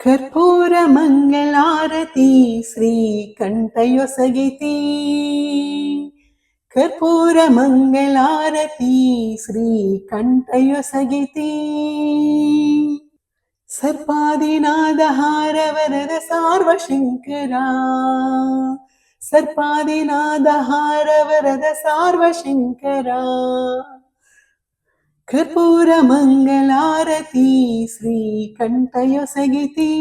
ಕರ್ಪೂರ ಮಂಗಳಾರತಿ ಶ್ರೀಕಂಠಯೊಸಗಿತಿ ಕರ್ಪೂರ ಮಂಗಳಾರತಿ ಶ್ರೀಕಂಠಯೊಸಗಿತಿ ಸರ್ಪಾದಿನಾದ ಹಾರ ವರದ ಸಾರ್ವಶಂಕರ ಸರ್ಪಾದಿನಾದ ಹಾರ ವರದ ಸಾರ್ವಶಂಕರ कर्पूरमङ्गलारती श्रीकण्ठयोसगिति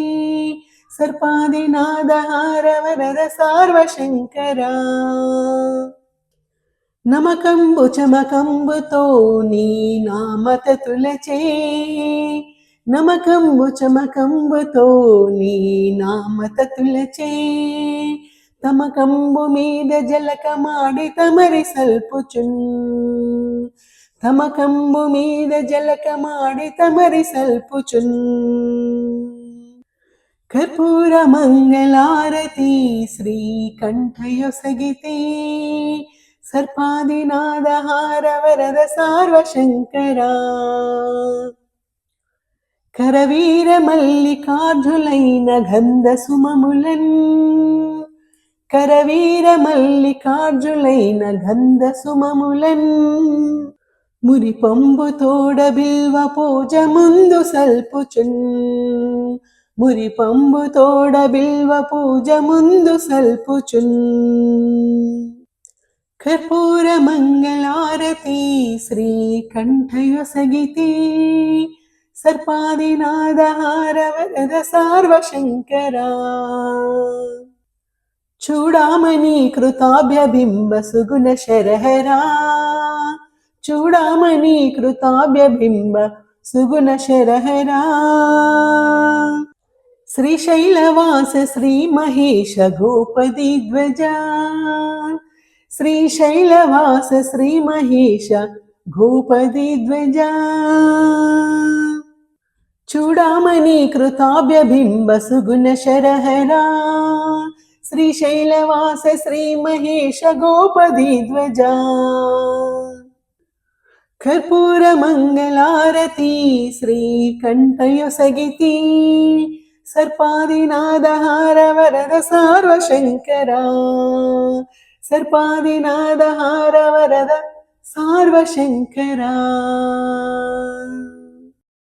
सर्पादिनादहारवरद सार्वशङ्करा నమకంబు చమకంబుతో నీ నామత తులచే నమకంబు చమకంబుతో నీ నామత తులచే తమకంబు మీద జలకమాడి తమరి సల్పుచున్ తమకంబు మీద జలకమాడి తమరి సల్పుచున్. కర్పూర మంగళారతి శ్రీకంఠయొసగితే సర్పాదినాదహార వరద సార్వశంకర. కరవీర మల్లికార్జులైన గంధ సుమములన్ కరవీర మల్లికార్జులైన గంధ సుమములన్ మురి పొంబు తోడ బిల్వ పూజ ముందు సల్పుచున్ మురి పొంబు తోడ బిల్వ పూజ ముందు సల్పుచున్ కర్పూర మంగళారతి శ్రీకంఠయొసగితి సర్పాదినాదహార వరద సార్వశంకర చూడామణి కృతాభ్యబింబ సుగుణ శరహరా చూడమని కృతాభ్యబింబ సుగుణ శరహరా. శ్రీశైలవాస శ్రీ మహేష గోపది ధ్వజ. శ్రీశైలవాస శ్రీ మహేష భూపది ధ్వజ. చూడమని కృతాభ్యబింబ సుగుణ శరహరా. శ్రీశైలవాస శ్రీ మహేష గోపది ధ్వజ. కర్పూర మంగళారతి శ్రీకంఠయొసగితి సర్పాదినాదహార వరద సార్వశంకర సర్పాదినాదహార వరద సార్వశంకర